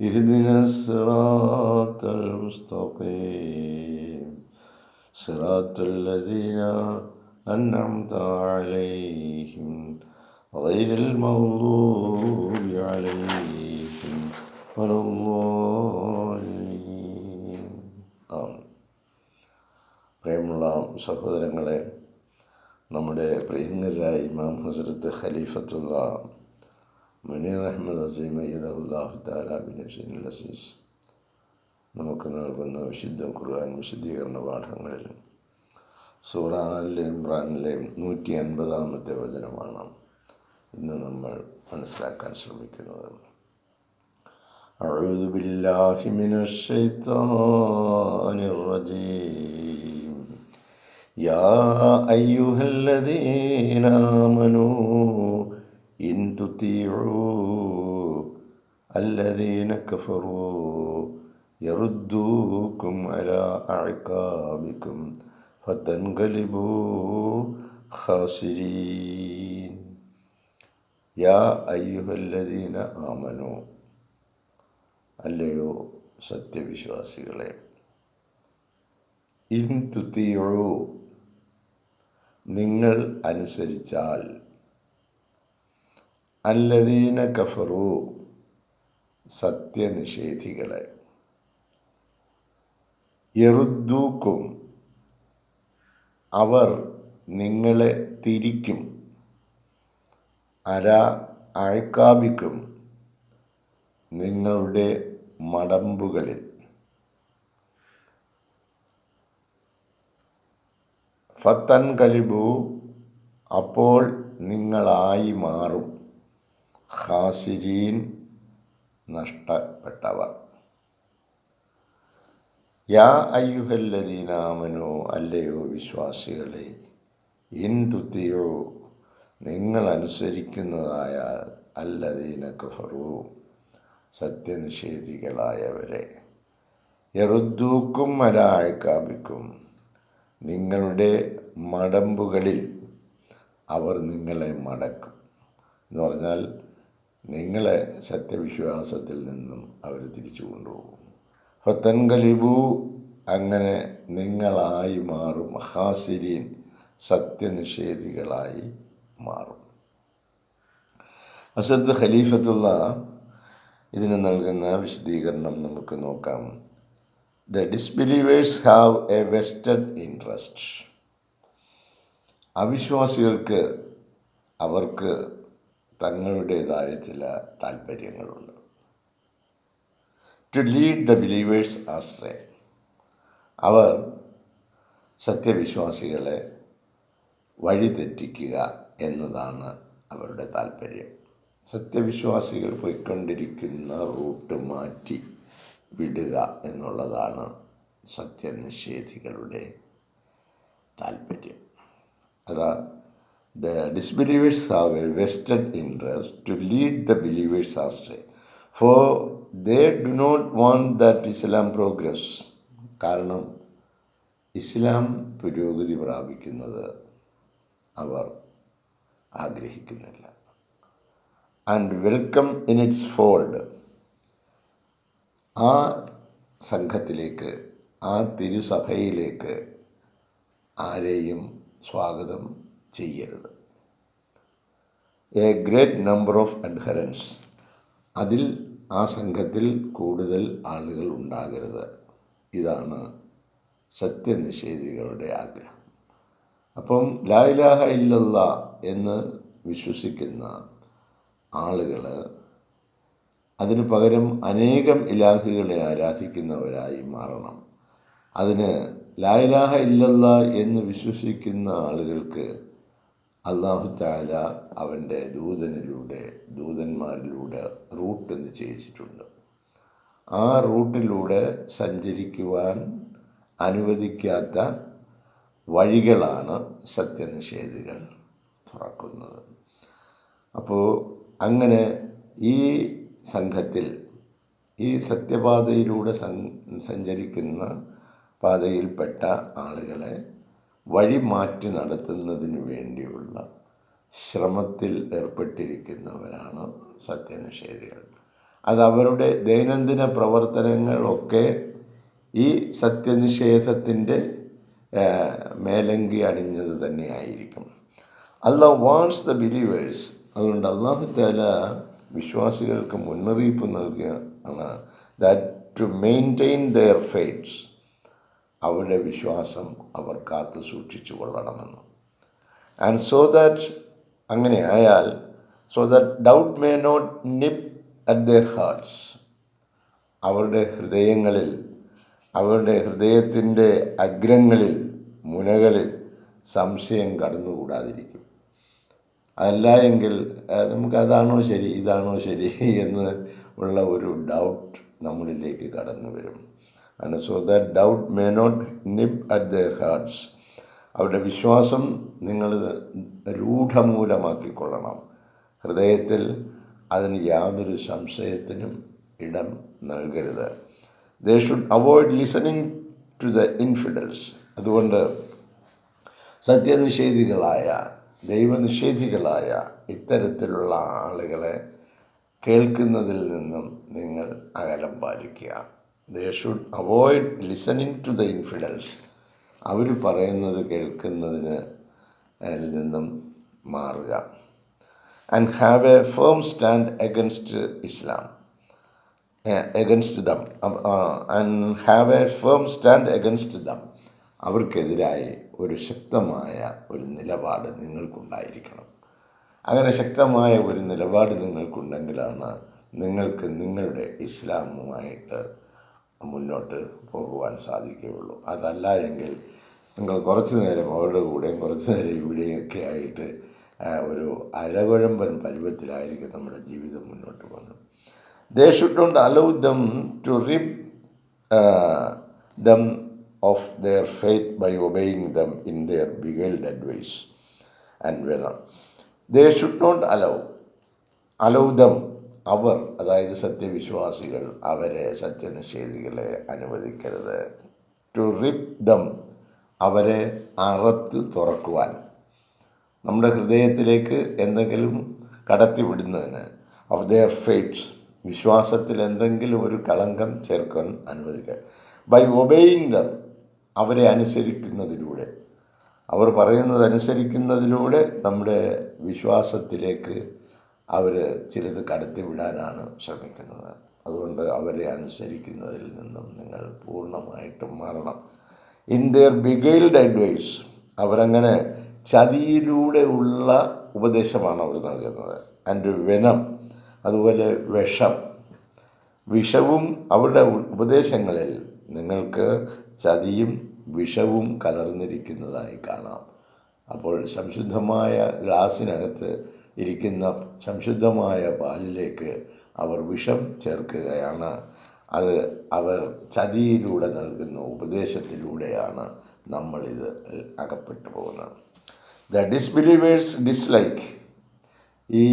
اهدنا الصراط المستقيم صراط الذين أنعمت عليهم غير المغضوب عليهم ولا الضالين ആമീൻ പ്രിയമുള്ള സഹോദരങ്ങളെ നമ്മുടെ പ്രിയങ്കരായ ഇമാം ഹസരത്ത് ഖലീഫത്തുള്ള മുനീർ അഹമ്മദ് അസീം അയ്യദുല്ലാഹു താലാബിൻ അസീസ് നമുക്ക് നൽകുന്ന വിശുദ്ധ ഖുർആൻ വിശദീകരണ പാഠങ്ങളിൽ സൂറ അൽ ഇമ്രാനിലെ നൂറ്റി അൻപതാമത്തെ വചനമാണ് ഇന്ന് നമ്മൾ മനസ്സിലാക്കാൻ ശ്രമിക്കുന്നത് أعوذ بالله من الشيطان الرجيم يا أيها الذين آمنوا إن تطيعوا الذين كفروا يردوكم على أعقابكم فتنقلبوا خاسرين يا أيها الذين آمنوا അല്ലയോ സത്യവിശ്വാസികളെ ഇൻ തുത്തിയു നിങ്ങൾ അനുസരിച്ചാൽ അല്ലദീന കഫറു സത്യനിഷേധികളെ. എറുദ്ദൂക്കും അവർ നിങ്ങളെ തിരിക്കും. അര അഴക്കാപിക്കും നിങ്ങളുടെ മടമ്പുകളിൽ. ഫത്തൻ കലിബു അപ്പോൾ നിങ്ങളായി മാറും. ഹാസിരീൻ നഷ്ടപ്പെട്ടവർ യാ അയ്യുഹല്ലദീനാമനോ അല്ലയോ വിശ്വാസികളെ ഇന്തുത്തിയോ നിങ്ങൾ അനുസരിക്കുന്നതായാൽ അല്ലദീന കഫറു സത്യനിഷേധികളായവരെ. എറുദ്ദൂക്കും മലായക്കാബിക്കും നിങ്ങളുടെ മടമ്പുകളിൽ അവർ നിങ്ങളെ മടക്കും. എന്ന് പറഞ്ഞാൽ നിങ്ങളെ സത്യവിശ്വാസത്തിൽ നിന്നും അവർ തിരിച്ചു കൊണ്ടുപോകും. ഫത്തൻകലിബു അങ്ങനെ നിങ്ങളായി മാറും. ഹാസിരീൻ സത്യനിഷേധികളായി മാറും. അസദ് ഖലീഫത്തുള്ള ഇതിന് നൽകുന്ന വിശദീകരണം നമുക്ക് നോക്കാം. The disbelievers have a vested interest അവിശ്വാസികൾക്ക് അവർക്ക് തങ്ങളുടേതായ ചില താല്പര്യങ്ങളുണ്ട്. To lead the believers astray അവർ സത്യവിശ്വാസികളെ വഴിതെറ്റിക്കുക എന്നതാണ് അവരുടെ താല്പര്യം. സത്യവിശ്വാസികൾ പോയിക്കൊണ്ടിരിക്കുന്ന റൂട്ട് മാറ്റി വിടുക എന്നുള്ളതാണ് സത്യനിഷേധികളുടെ താല്പര്യം. അതാ the disbelievers have a vested interest to lead the believers astray for they do not want that Islam progress കാരണം ഇസ്ലാം പുരോഗതി പ്രാപിക്കുന്നത് അവർ ആഗ്രഹിക്കുന്നില്ല. And welcome in its fold ആ സംഘത്തിലേക്ക് ആ തിരുസഭയിലേക്ക് ആരെയും സ്വാഗതം ചെയ്യരുത്. A great number of adherents അതിൽ ആ സംഘത്തിൽ കൂടുതൽ ആളുകൾ ഉണ്ടാകരുത്. ഇതാണ് സത്യനിഷേധികളുടെ ആഗ്രഹം. അപ്പം ലാ ഇലാഹ ഇല്ലല്ല എന്ന് വിശ്വസിക്കുന്ന ആളുകൾ അതിന് പകരം അനേകം ഇലാഹുകളെ ആരാധിക്കുന്നവരായി മാറണം. അതിന് ലാ ഇലാഹ ഇല്ലല്ല എന്ന് വിശ്വസിക്കുന്ന ആളുകൾക്ക് അള്ളാഹു താല അവന്റെ ദൂതനിലൂടെ ദൂതന്മാരിലൂടെ റൂട്ട് നിശ്ചയിച്ചിട്ടുണ്ട് ആ റൂട്ടിലൂടെ സഞ്ചരിക്കുവാൻ അനുവദിക്കാത്ത വഴികളാണ് സത്യനിഷേധികൾ തുറക്കുന്നത്. അപ്പോൾ അങ്ങനെ ഈ സംഘത്തിൽ ഈ സത്യപാതയിലൂടെ സഞ്ചരിക്കുന്ന പാതയിൽപ്പെട്ട ആളുകളെ വഴി മാറ്റി നടത്തുന്നതിന് വേണ്ടിയുള്ള ശ്രമത്തിൽ ഏർപ്പെട്ടിരിക്കുന്നവരാണ് സത്യനിഷേധികൾ. അത് അവരുടെ ദൈനംദിന പ്രവർത്തനങ്ങളൊക്കെ ഈ സത്യനിഷേധത്തിന്റെ മേലങ്കി അണിഞ്ഞത് തന്നെയായിരിക്കും. Allah warns the believers. അതുകൊണ്ട് അള്ളാഹു താല വിശ്വാസികൾക്ക് മുന്നറിയിപ്പ് നൽകുകയാണ് that to maintain their faiths അവരുടെ വിശ്വാസം അവർ കാത്തു സൂക്ഷിച്ചു കൊള്ളണമെന്ന്. ആൻഡ് സോ ദാറ്റ് അങ്ങനെ ആയാൽ so that doubt may not nip at their hearts അവരുടെ ഹൃദയങ്ങളിൽ അവരുടെ ഹൃദയത്തിന്റെ അഗ്രങ്ങളിൽ മുനകളിൽ സംശയം കടന്നുകൂടാതിരിക്കും. അതല്ല എങ്കിൽ നമുക്കതാണോ ശരി ഇതാണോ ശരി എന്ന് ഉള്ള ഒരു ഡൗട്ട് നമ്മളിലേക്ക് കടന്നു വരും and so that doubt may not nip at their hearts അവരുടെ വിശ്വാസം നിങ്ങൾ രൂഢമൂലമാക്കിക്കൊള്ളണം. ഹൃദയത്തിൽ അതിന് യാതൊരു സംശയത്തിനും ഇടം നൽകരുത്. They should avoid listening to the infidels അതുകൊണ്ട് സത്യനിഷേധികളായ ദൈവനിഷേധികളായ ഇത്തരത്തിലുള്ള ആളുകളെ കേൾക്കുന്നതിൽ നിന്നും നിങ്ങൾ അകലം പാലിക്കുക. They should avoid listening to the infidels അവർ പറയുന്നത് കേൾക്കുന്നതിന് നിന്നും മാറുക. And have a firm stand against Islam against them and have a firm stand against them അവർക്കെതിരായി ഒരു ശക്തമായ ഒരു നിലപാട് നിങ്ങൾക്കുണ്ടായിരിക്കണം. അങ്ങനെ ശക്തമായ ഒരു നിലപാട് നിങ്ങൾക്കുണ്ടെങ്കിലാണ് നിങ്ങൾക്ക് നിങ്ങളുടെ ഇസ്ലാമുമായിട്ട് മുന്നോട്ട് പോകുവാൻ സാധിക്കുകയുള്ളൂ. അതല്ല എങ്കിൽ നിങ്ങൾ കുറച്ച് നേരം അവരുടെ കൂടെയും കുറച്ച് നേരം ഇവിടെയൊക്കെ ആയിട്ട് ഒരു അഴകുഴമ്പൻ പരുവത്തിലായിരിക്കും നമ്മുടെ ജീവിതം മുന്നോട്ട് പോകുന്നത്. They should don't allow them to rip them off their faith by obeying them in their beguiled advice and venom they should not allow allow them അവർ അതായത് സത്യവിശ്വാസികൾ അവരെ സത്യനിഷേധികളെ അനുവദിക്കരുത്. ടു റിപ്പ് ദം അവരെ അറത്ത് തുറക്കുവാൻ. നമ്മുടെ ഹൃദയത്തിലേക്ക് എന്തെങ്കിലും കടത്തിവിടുന്നതിന് ഓഫ് ദെയർ ഫെയ്റ്റ് വിശ്വാസത്തിൽ എന്തെങ്കിലും ഒരു കളങ്കം ചേർക്കാൻ അനുവദിക്കുക. ബൈ ഒബേയിങ് ദം അവരെ അനുസരിക്കുന്നതിലൂടെ. അവർ പറയുന്നത് അനുസരിക്കുന്നതിലൂടെ നമ്മുടെ വിശ്വാസത്തിലേക്ക് അവർ ചിലത് കടത്തിവിടാനാണ് ശ്രമിക്കുന്നത്. അതുകൊണ്ട് അവരെ അനുസരിക്കുന്നതിൽ നിന്നും നിങ്ങൾ പൂർണമായിട്ടും മാറണം. ഇൻ ദിയർ ബിഗൈൽഡ് അഡ്വൈസ് അവരങ്ങനെ ചതിയിലൂടെ ഉള്ള ഉപദേശമാണ് അവർ നൽകുന്നത്. ആൻഡ് വെനം അതുപോലെ വിഷം വിഷവും അവരുടെ ഉപദേശങ്ങളിൽ നിങ്ങൾക്ക് ചതിയും വിഷവും കലർന്നിരിക്കുന്നതായി കാണാം. അപ്പോൾ സംശുദ്ധമായ ഗ്ലാസ്സിനകത്ത് ഇരിക്കുന്ന സംശുദ്ധമായ പാലിലേക്ക് അവർ വിഷം ചേർക്കുകയാണ്. അത് അവർ ചതിയിലൂടെ നൽകുന്ന ഉപദേശത്തിലൂടെയാണ് നമ്മളിത് അകപ്പെട്ടു പോകുന്നത്. ദ ഡിസ്ബിലീവേഴ്സ് ഡിസ്ലൈക്ക് ഈ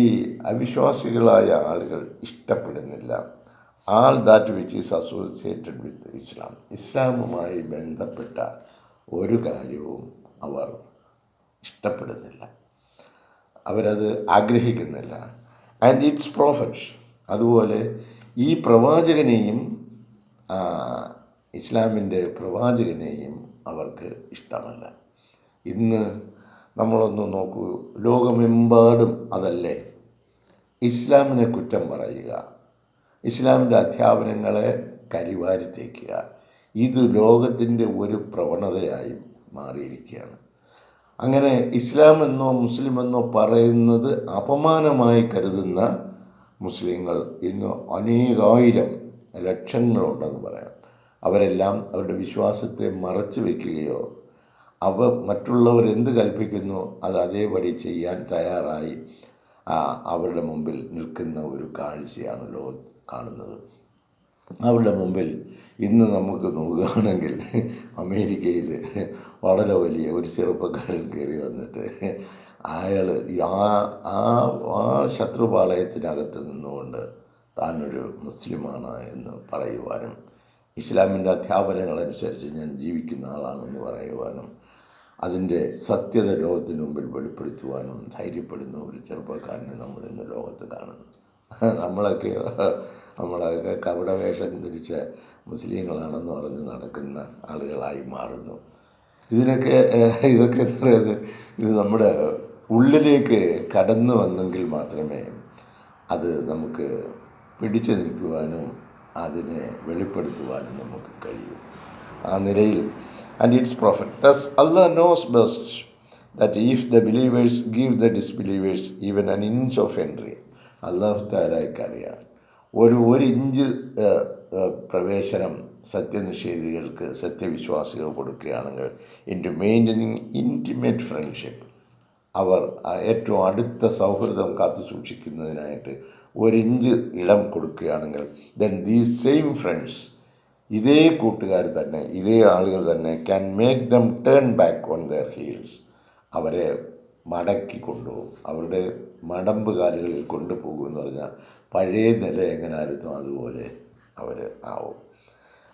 അവിശ്വാസികളായ ആളുകൾ ഇഷ്ടപ്പെടുന്നില്ല. All that which is associated with Islam ഇസ്ലാമുമായി ബന്ധപ്പെട്ട ഒരു കാര്യവും അവർ ഇഷ്ടപ്പെടുന്നില്ല. അവരത് ആഗ്രഹിക്കുന്നില്ല. ആൻഡ് ഇറ്റ്സ് പ്രോഫറ്റ് അതുപോലെ ഈ പ്രവാചകനെയും ഇസ്ലാമിന്റെ പ്രവാചകനെയും അവർക്ക് ഇഷ്ടമല്ല. ഇന്ന് നമ്മളൊന്ന് നോക്കൂ ലോകമെമ്പാടും അതല്ലേ? ഇസ്ലാമിനെ കുറ്റം പറയുക ഇസ്ലാമിന്റെ അധ്യാപനങ്ങളെ കരിവാരിത്തേക്കുക ഇത് ലോകത്തിന്റെ ഒരു പ്രവണതയായി മാറിയിരിക്കുകയാണ്. അങ്ങനെ ഇസ്ലാം എന്നോ മുസ്ലിം എന്നോ പറയുന്നത് അപമാനമായി കരുതുന്ന മുസ്ലിങ്ങൾ ഇന്ന് അനേകായിരം ലക്ഷങ്ങളുണ്ടെന്ന് പറയാം. അവരെല്ലാം അവരുടെ വിശ്വാസത്തെ മറച്ചു വയ്ക്കുകയോ അവ മറ്റുള്ളവർ എന്ത് കൽപ്പിക്കുന്നു അത് അതേപടി ചെയ്യാൻ തയ്യാറായി അവരുടെ മുമ്പിൽ നിൽക്കുന്ന ഒരു കാഴ്ചയാണ് ലോകം കാണുന്നത്. അവരുടെ മുമ്പിൽ ഇന്ന് നമുക്ക് നോക്കുകയാണെങ്കിൽ അമേരിക്കയിൽ വളരെ വലിയ ഒരു ചെറുപ്പക്കാരൻ കയറി വന്നിട്ട് അയാൾ ആ ആ ആ ശത്രുപാളയത്തിനകത്ത് നിന്നുകൊണ്ട് താനൊരു മുസ്ലിമാണ് എന്ന് പറയുവാനും ഇസ്ലാമിന്റെ അധ്യാപനങ്ങളനുസരിച്ച് ഞാൻ ജീവിക്കുന്ന ആളാണെന്ന് പറയുവാനും അതിന്റെ സത്യത ലോകത്തിന് മുമ്പിൽ വെളിപ്പെടുത്തുവാനും ധൈര്യപ്പെടുന്ന ഒരു ചെറുപ്പക്കാരനെ നമ്മൾ ഇന്ന് ലോകത്ത് കാണുന്നു. നമ്മളൊക്കെ നമ്മളൊക്കെ കപടവേഷം ധരിച്ച മുസ്ലിങ്ങളാണെന്ന് പറഞ്ഞ് നടക്കുന്ന ആളുകളായി മാറുന്നു. ഇതിനൊക്കെ ഇതൊക്കെ എന്താ പറയുന്നത്? ഇത് നമ്മുടെ ഉള്ളിലേക്ക് കടന്നു വന്നെങ്കിൽ മാത്രമേ അത് നമുക്ക് പിടിച്ചു നിൽക്കുവാനും അതിനെ വെളിപ്പെടുത്തുവാനും നമുക്ക് കഴിയൂ. ആ നിലയിൽ and its prophet thus Allah knows best that if the believers give the disbelievers even an inch of entry അള്ളാഹു താലായിക്കറിയാം ഒരു ഒരിഞ്ച് പ്രവേശനം സത്യനിഷേധികൾക്ക് സത്യവിശ്വാസികൾ കൊടുക്കുകയാണെങ്കിൽ in to maintaining intimate friendship അവർ ഏറ്റവും അടുത്ത സൗഹൃദം കാത്തു സൂക്ഷിക്കുന്നതിനായിട്ട് ഒരിഞ്ച് ഇടം കൊടുക്കുകയാണെങ്കിൽ ദെൻ ദീസ് സെയിം ഫ്രണ്ട്സ് ഇതേ കൂട്ടുകാർ തന്നെ ഇതേ ആളുകൾ തന്നെ can make them turn back on their heels അവരെ മടക്കി കൊണ്ടുപോകും. അവരുടെ മടമ്പ് കാലുകളിൽ കൊണ്ടുപോകും എന്ന് പറഞ്ഞാൽ പഴയ നില എങ്ങനായിരുന്നു അതുപോലെ അവർ ആവും.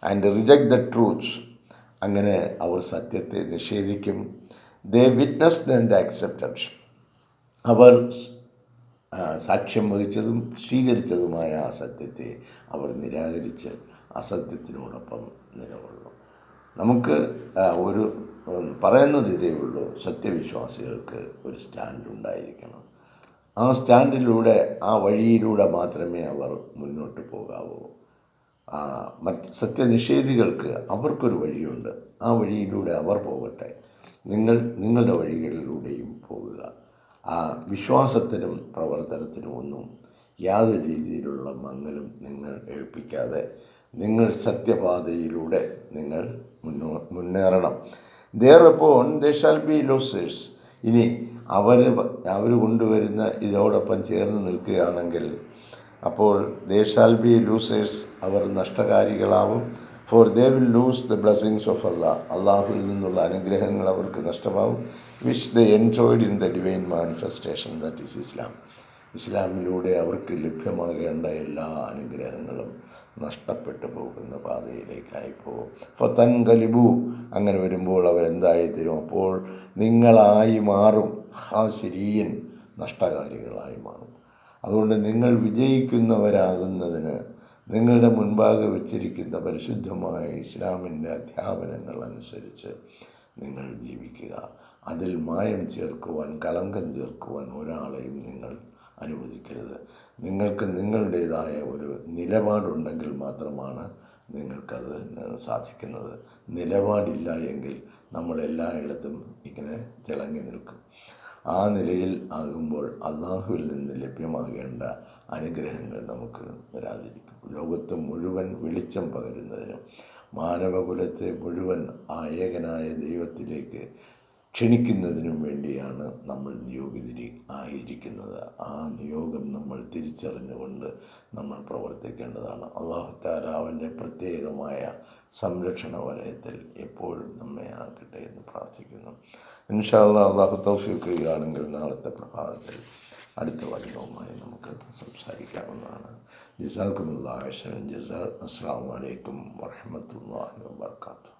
ആൻഡ് റിജക്ട് ദ ട്രൂത്ത്സ് അങ്ങനെ അവർ സത്യത്തെ നിഷേധിക്കും. ദേ വിറ്റ്നസ്ഡ് ആൻഡ് ആക്സെപ്റ്റഡ് അവർ സാക്ഷ്യം വഹിച്ചതും സ്വീകരിച്ചതുമായ ആ സത്യത്തെ അവർ നിരാകരിച്ച് അസത്യത്തിനോടൊപ്പം നിലകൊള്ളും. നമുക്ക് ഒരു പറയുന്നത് ഇതേ ഉള്ളൂ. സത്യവിശ്വാസികൾക്ക് ഒരു സ്റ്റാൻഡ് ഉണ്ടായിരിക്കണം. ആ സ്റ്റാൻഡിലൂടെ ആ വഴിയിലൂടെ മാത്രമേ അവർ മുന്നോട്ട് പോകാവൂ. മറ്റ് സത്യനിഷേധികൾക്ക് അവർക്കൊരു വഴിയുണ്ട്. ആ വഴിയിലൂടെ അവർ പോകട്ടെ. നിങ്ങൾ നിങ്ങളുടെ വഴികളിലൂടെയും പോകുക ആ വിശ്വാസത്തിനും പ്രവർത്തനത്തിനും ഒന്നും യാതൊരു രീതിയിലുള്ള മങ്ങലും നിങ്ങൾ ഏൽപ്പിക്കാതെ നിങ്ങൾ സത്യപാതയിലൂടെ നിങ്ങൾ മുന്നോ മുന്നേറണം. Thereupon they shall be losers ഇനി അവർ അവർ കൊണ്ടുവരുന്ന ഇതോടൊപ്പം ചേർന്ന് നിൽക്കുകയാണെങ്കിൽ അപ്പോൾ ദേ ഷാൽ ബി ലൂസേഴ്സ് അവർ നഷ്ടകാരികളാവും. For they will lose the blessings of Allah അള്ളാഹുവിൽ നിന്നുള്ള അനുഗ്രഹങ്ങൾ അവർക്ക് നഷ്ടമാവും. Which the enjoyed in the divine manifestation that is Islam ഇസ്ലാമിലൂടെ അവർക്ക് ലഭ്യമാകേണ്ട എല്ലാ അനുഗ്രഹങ്ങളും നഷ്ടപ്പെട്ടു പോകുന്ന പാതയിലേക്കായി പോകും. ഫത്തൻ കലിബു അങ്ങനെ വരുമ്പോൾ അവരെന്തായി തരും? അപ്പോൾ നിങ്ങളായി മാറും. ഹാസിരീൻ നഷ്ടകാരികളായി മാറും. അതുകൊണ്ട് നിങ്ങൾ വിജയിക്കുന്നവരാകുന്നതിന് നിങ്ങളുടെ മുൻപാകെ വച്ചിരിക്കുന്ന പരിശുദ്ധമായ ഇസ്ലാമിന്റെ അധ്യാപനങ്ങൾ അനുസരിച്ച് നിങ്ങൾ ജീവിക്കുക. അതിൽ മായം ചേർക്കുവാൻ കളങ്കം ചേർക്കുവാൻ ഒരാളെയും നിങ്ങൾ അനുവദിക്കരുത്. നിങ്ങൾക്ക് നിങ്ങളുടേതായ ഒരു നിലപാടുണ്ടെങ്കിൽ മാത്രമാണ് നിങ്ങൾക്കത് സാധിക്കുന്നത്. നിലപാടില്ല എങ്കിൽ നമ്മൾ എല്ലായിടത്തും ഇങ്ങനെ തിളങ്ങി നിൽക്കും. ആ നിലയിൽ ആകുമ്പോൾ അള്ളാഹുവിൽ നിന്ന് ലഭ്യമാകേണ്ട അനുഗ്രഹങ്ങൾ നമുക്ക് വരാതിരിക്കും. ലോകത്ത് മുഴുവൻ വെളിച്ചം പകരുന്നതിനും മാനവകുലത്തെ മുഴുവൻ ആ ഏകനായ ദൈവത്തിലേക്ക് ക്ഷണിക്കുന്നതിനും വേണ്ടിയാണ് നമ്മൾ നിയോഗിതിരി ആയിരിക്കുന്നത്. ആ നിയോഗം നമ്മൾ തിരിച്ചറിഞ്ഞുകൊണ്ട് നമ്മൾ പ്രവർത്തിക്കേണ്ടതാണ്. അള്ളാഹു താല അവന്റെ പ്രത്യേകമായ സംരക്ഷണ വലയത്തിൽ എപ്പോഴും നമ്മെ ആക്കട്ടെ എന്ന് പ്രാർത്ഥിക്കുന്നു. ഇൻഷാല്ല അള്ളാഹു തൗഫീഖ് നാളത്തെ പ്രഭാതത്തിൽ അടുത്ത വചനവുമായി നമുക്ക് സംസാരിക്കാവുന്നതാണ്. ജസാക്കുമുള്ള ജസാ. അസ്സാം വലൈക്കും വർഹമത്തല്ലാഹി വാബർക്കാത്തു